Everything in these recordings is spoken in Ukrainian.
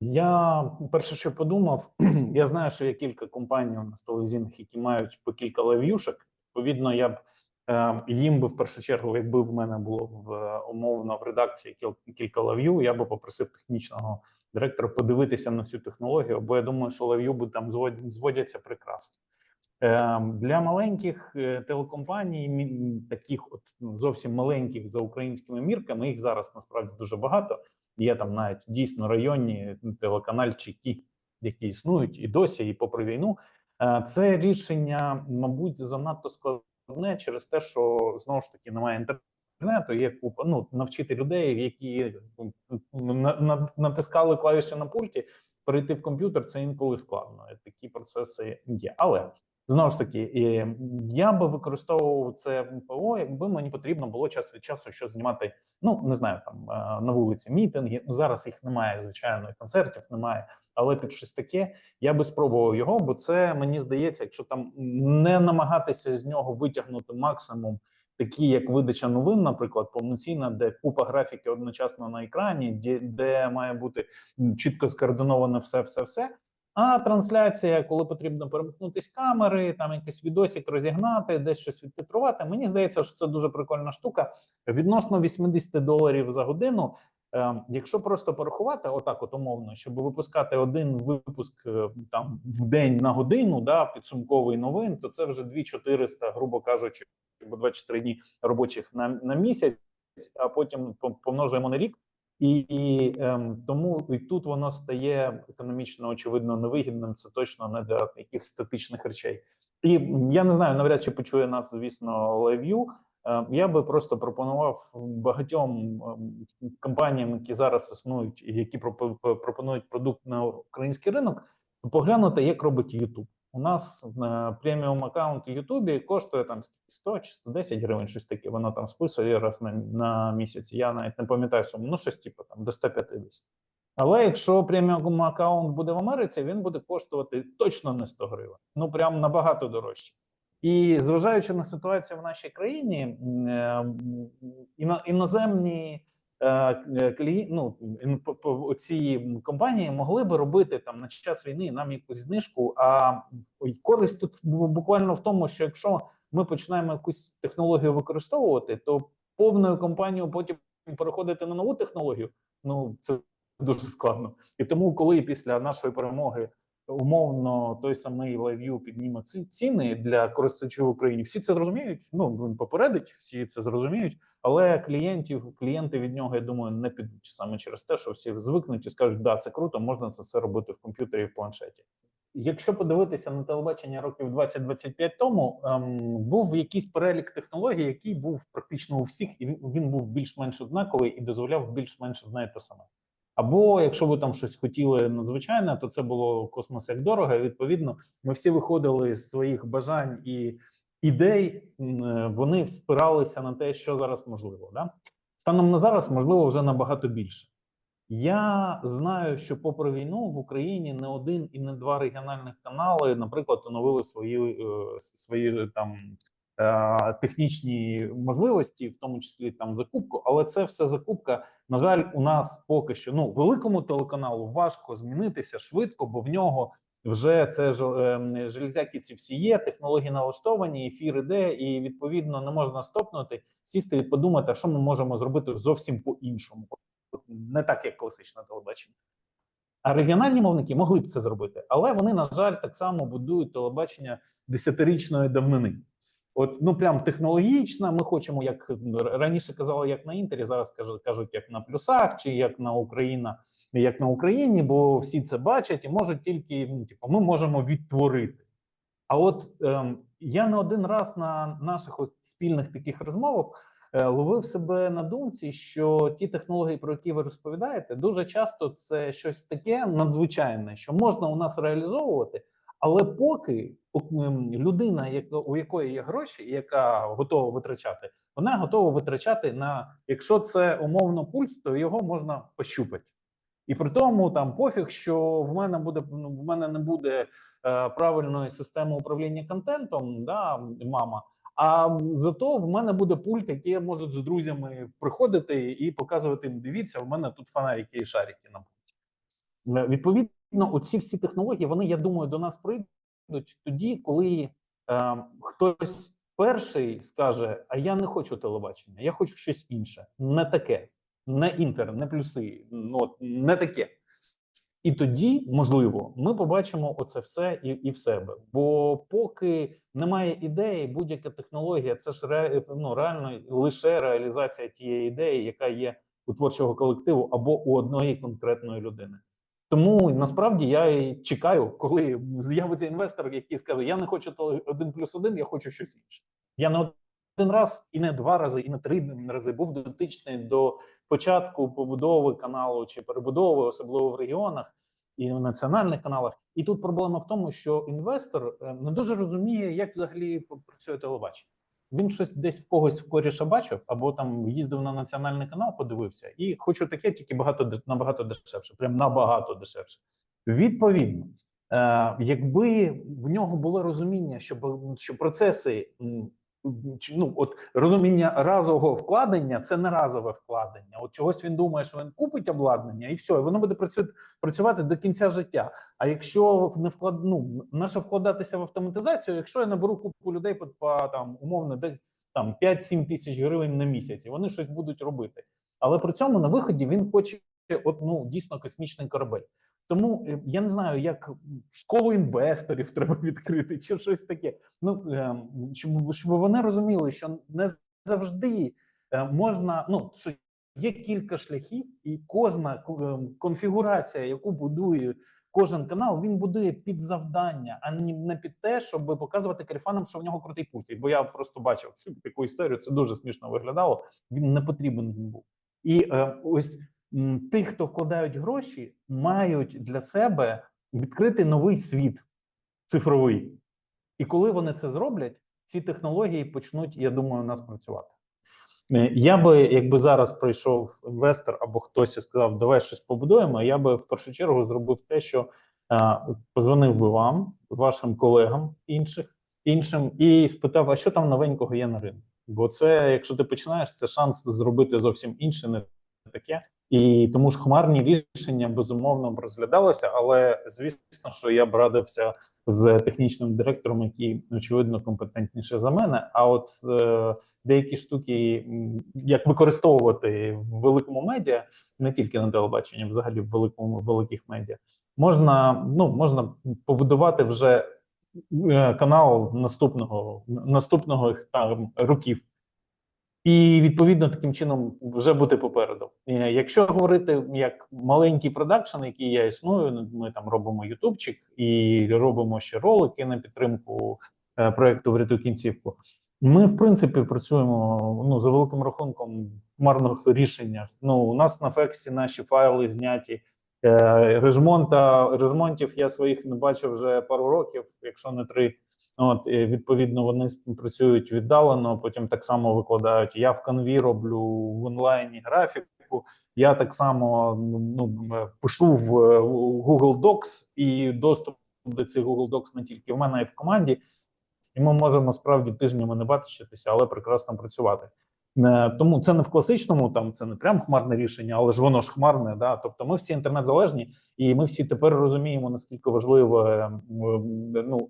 Я перше, що подумав, я знаю, що є кілька компаній у нас телевізійних, які мають по кілька лев'юшок. Відповідно, я б е, їм би в першу чергу, якби в мене було в е, умовно в редакції кіл- кілька лев'ю, я би попросив технічного директора подивитися на цю технологію, бо я думаю, що лев'ю би там звод- зводяться прекрасно. Е, Для маленьких е, телекомпаній, таких от ну, зовсім маленьких за українськими мірками, їх зараз насправді дуже багато. Є там навіть дійсно районні телеканальчики, які існують і досі, і попри війну. Е, Це рішення, мабуть, занадто складне через те, що знову ж таки немає інтернету. Є купа ну навчити людей, які натискали клавіші на пульті, перейти в комп'ютер. Це інколи складно. Такі процеси є. Але знову ж таки, я би використовував це ПО, якби мені потрібно було час від часу щось знімати ну не знаю, там е, на вулиці мітинги. Ну зараз їх немає, звичайно, і концертів немає. Але під щось таке я би спробував його, бо це мені здається, якщо там не намагатися з нього витягнути максимум, такі як видача новин, наприклад, повноцінна, де купа графіки одночасно на екрані, де, де має бути чітко скоординоване все, все, все. А трансляція, коли потрібно перемкнутись камери, там якийсь відосик розігнати, десь щось відтитрувати. Мені здається, що це дуже прикольна штука. Відносно 80 доларів за годину. Е, якщо просто порахувати, отак, от умовно, щоб випускати один випуск е, там в день на годину, да, підсумковий новин, то це вже 2400, грубо кажучи, або 24 дні робочих на, на місяць, а потім по- помножуємо на рік. І, і ем, тому і тут воно стає економічно очевидно невигідним. Це точно не для якихось статичних речей. І я не знаю, навряд чи почує нас, звісно, лайв'ю. Е, Я би просто пропонував багатьом ем, компаніям, які зараз існують, і які пропо- пропонують продукт на український ринок, поглянути, як робить YouTube. У нас е, преміум аккаунт у Ютубі коштує там скільки, 100 чи 110 гривень, щось таке. Воно там списує раз на, на місяць. Я навіть не пам'ятаю суму, ну щось типу там до 150. Але якщо преміум аккаунт буде в Америці, він буде коштувати точно не 100 гривень. Ну прям набагато дорожче. І зважаючи на ситуацію в нашій країні, е, іноземні е, ну, ін- по- по- ці компанії могли би робити там на час війни нам якусь знижку. А користь тут буквально в тому, що якщо ми починаємо якусь технологію використовувати, то повною компанією потім переходити на нову технологію. Ну це дуже складно. І тому, коли після нашої перемоги умовно той самий лайв'ю підніме ці ціни для користувачів в Україні. Всі це зрозуміють. Ну він попередить, всі це зрозуміють. Але клієнтів, клієнти від нього, я думаю, не підуть саме через те, що всі звикнуть і скажуть, да, це круто, можна це все робити в комп'ютері і в планшеті. Якщо подивитися на телебачення років 20-25 тому, ем, був якийсь перелік технологій, який був практично у всіх, і він, був більш-менш однаковий і дозволяв більш-менш одне те саме. Або якщо ви там щось хотіли надзвичайне, то це було космос як дорого. І, Відповідно, ми всі виходили з своїх бажань і ідей, е, вони спиралися на те, що зараз можливо. Да? Станом на зараз можливо вже набагато більше. Я знаю, що попри війну в Україні не один і не два регіональних канали, наприклад, оновили свої, е, свої там е, технічні можливості, в тому числі там закупку, але це все закупка. На жаль, у нас поки що ну великому телеканалу важко змінитися швидко, бо в нього вже це ж е, железяки ці всі є, технології налаштовані, ефір іде, і відповідно не можна стопнути, сісти і подумати, що ми можемо зробити зовсім по-іншому, не так як класичне телебачення. А регіональні мовники могли б це зробити, але вони, на жаль, так само будують телебачення десятирічної давнини. От ну прям технологічно. Ми хочемо, як раніше казали, як на інтері, зараз кажуть, кажуть, як на плюсах, чи як на Україна, як на Україні, бо всі це бачать і можуть тільки ну, типу, ми можемо відтворити. А от ем, я не один раз на наших спільних таких розмовах е, ловив себе на думці, що ті технології, про які ви розповідаєте, дуже часто це щось таке надзвичайне, що можна у нас реалізовувати, але поки людина, у якої є гроші, яка готова витрачати, вона готова витрачати на якщо це умовно пульт, то його можна пощупати. І при тому там пофіг, що в мене буде ну, в мене не буде е, правильної системи управління контентом, да, мама. А зато в мене буде пульт, який можуть з друзями приходити і показувати їм. Дивіться, в мене тут фонарики і шарики на Відповідно, оці всі технології, вони, я думаю, до нас прийдуть тоді, коли е, хтось перший скаже: А я не хочу телебачення, я хочу щось інше, не таке, не інтер, не плюси, ну не таке. І тоді, можливо, ми побачимо оце все і, і в себе. Бо поки немає ідеї, будь-яка технологія це ж ре, ну, реально лише реалізація тієї ідеї, яка є у творчого колективу або у одної конкретної людини. Тому насправді я і чекаю, коли з'явиться інвестор, який скаже: Я не хочу теле- один плюс один, я хочу щось інше. Я не один раз, і не два рази, і не три рази був дотичний до початку побудови каналу чи перебудови, особливо в регіонах і в національних каналах. І тут проблема в тому, що інвестор е, не дуже розуміє, як взагалі працює телебачення. Він щось десь в когось в коріша бачив, або там їздив на національний канал, подивився, і хочу таке, тільки багато набагато дешевше, прям набагато дешевше. Відповідно, е, якби в нього було розуміння, що, що процеси ну, от розуміння разового вкладення це не разове вкладення. От чогось він думає, що він купить обладнання, і все, і воно буде працювати, працювати до кінця життя. А якщо не вклад, ну, наше вкладатися в автоматизацію, якщо я наберу купу людей по, по там умовно, де там 5-7 тисяч гривень на місяць, і вони щось будуть робити. Але при цьому на виході він хоче от, ну, дійсно космічний корабель. Тому е, я не знаю, як школу інвесторів треба відкрити, чи щось таке. Ну ем, щоб, вони розуміли, що не завжди е, можна, ну що є кілька шляхів, і кожна ем, конфігурація, яку будує кожен канал, він будує під завдання, а не під те, щоб показувати карифанам, що в нього крутий пульт. Бо я просто бачив цю таку історію. Це дуже смішно виглядало. Він не потрібен був. І е, ось ті, хто вкладають гроші, мають для себе відкрити новий світ цифровий. І коли вони це зроблять, ці технології почнуть, я думаю, у нас працювати. Е, Я би, якби зараз прийшов інвестор або хтось і сказав, давай щось побудуємо. Я би в першу чергу зробив те, що е, позвонив би вам, вашим колегам інших іншим, і спитав, а що там новенького є на ринку. Бо це, якщо ти починаєш, це шанс зробити зовсім інше, не таке. І тому ж хмарні рішення безумовно б розглядалися, але звісно, що я б радився з технічним директором, який очевидно компетентніше за мене. А от е, деякі штуки, як використовувати в великому медіа, не тільки на телебаченні, взагалі в великому великих медіа, можна ну можна побудувати вже е, канал наступного наступного там років. І відповідно таким чином вже бути попереду. Е, Якщо говорити як маленький продакшн, який я існую, ну, ми там робимо ютубчик і робимо ще ролики на підтримку е, проекту «Врятуй кінцівку. Ми, в принципі, працюємо ну за великим рахунком в хмарних рішеннях. Ну, у нас на фексі наші файли зняті. Е, Режмонтів я своїх не бачив вже пару років, якщо не три. От відповідно вони працюють віддалено. Потім так само викладають. Я в канві роблю в онлайні графіку. Я так само ну пишу в Google Docs і доступ до цих Google Docs не тільки в мене, а й в команді. І ми можемо справді тижнями не бачитися, але прекрасно працювати. Е, Тому це не в класичному, там це не прям хмарне рішення, але ж воно ж хмарне. Да? Тобто ми всі інтернет залежні, і ми всі тепер розуміємо, наскільки важливо е, ну,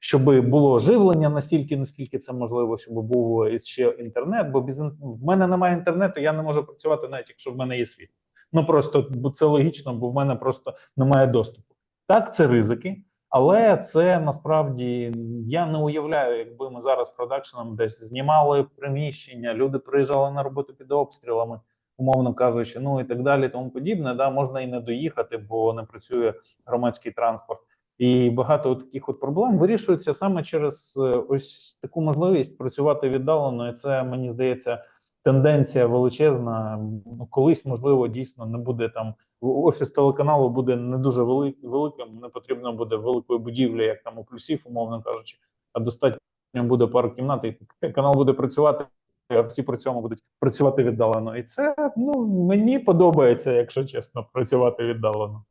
щоб було живлення настільки, наскільки це можливо, щоб був ще інтернет. Бо без в мене немає інтернету, я не можу працювати, навіть якщо в мене є світло. Ну просто це логічно, бо в мене просто немає доступу. Так, це ризики. Але це насправді я не уявляю, якби ми зараз продакшеном десь знімали приміщення, люди приїжджали на роботу під обстрілами, умовно кажучи, ну і так далі, тому подібне. Да, можна і не доїхати, бо не працює громадський транспорт. І багато таких от проблем вирішується саме через е, ось таку можливість працювати віддалено. І це мені здається тенденція величезна. Ну, колись можливо дійсно не буде там офіс телеканалу буде не дуже вели- великим. Не потрібно буде великої будівлі, як там у плюсів, умовно кажучи, а достатньо буде пару кімнат, і канал буде працювати. А всі при цьому будуть працювати віддалено, і це ну мені подобається, якщо чесно, працювати віддалено.